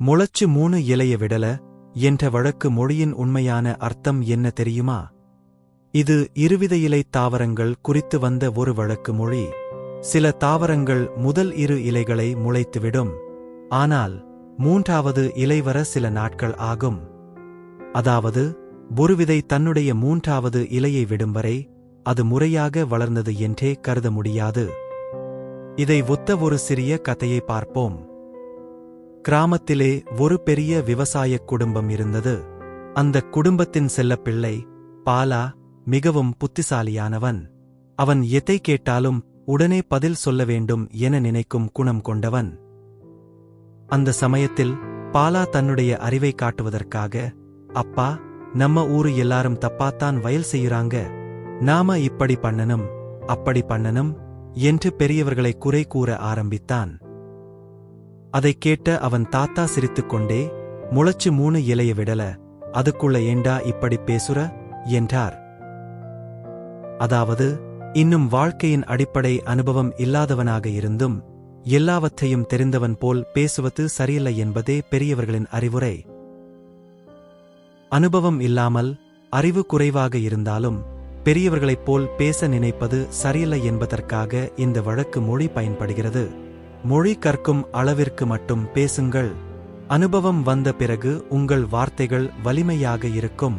முளைச்சு மூணு இலைய விடல என்ற வழக்கு மொழியின் உண்மையான அர்த்தம் என்ன தெரியுமா? இது இருவித இலை தாவரங்கள் குறித்து வந்த ஒரு வழக்கு மொழி. சில தாவரங்கள் முதல் இரு இலைகளை முளைத்துவிடும். ஆனால் மூன்றாவது இலை வர சில நாட்கள் ஆகும். அதாவது ஒருவிதை தன்னுடைய மூன்றாவது இலையை விடும் வரை அது முறையாக வளர்ந்தது என்றே கருத முடியாது. இதை ஒத்த ஒரு சிறிய கதையை பார்ப்போம். கிராமத்திலே ஒரு பெரிய விவசாயக் குடும்பம் இருந்தது. அந்த குடும்பத்தின் செல்லப்பிள்ளை பாலா மிகவும் புத்திசாலியானவன். அவன் எதை கேட்டாலும் உடனே பதில் சொல்ல வேண்டும் என நினைக்கும் குணம் கொண்டவன். அந்த சமயத்தில் பாலா தன்னுடைய அறிவை காட்டுவதற்காக அப்பா நம்ம ஊரு எல்லாரும் தப்பாத்தான் வயல் செய்யுறாங்க. நாம இப்படி பண்ணனும் அப்படி பண்ணனும் என்று பெரியவர்களை குறை கூற ஆரம்பித்தான். அதைக் கேட்ட அவன் தாத்தா சிரித்துக்கொண்டே முளைச்சு மூணு இலைய விடல அதுக்குள்ள ஏண்டா இப்படி பேசுற? என்றார். அதாவது இன்னும் வாழ்க்கையின் அடிப்படை அனுபவம் இல்லாதவனாக இருந்தும் எல்லாவற்றையும் தெரிந்தவன் போல் பேசுவது சரியில்லை என்பதே பெரியவர்களின் அறிவுரை. அனுபவம் இல்லாமல் அறிவு குறைவாக இருந்தாலும் பெரியவர்களைப் போல் பேச நினைப்பது சரியில்லை என்பதற்காக இந்த வழக்கு மொழி பயன்படுகிறது. மொழி கற்கும் அளவிற்கு மட்டும் பேசுங்கள் அனுபவம் வந்த பிறகு உங்கள் வார்த்தைகள் வலிமையாக இருக்கும்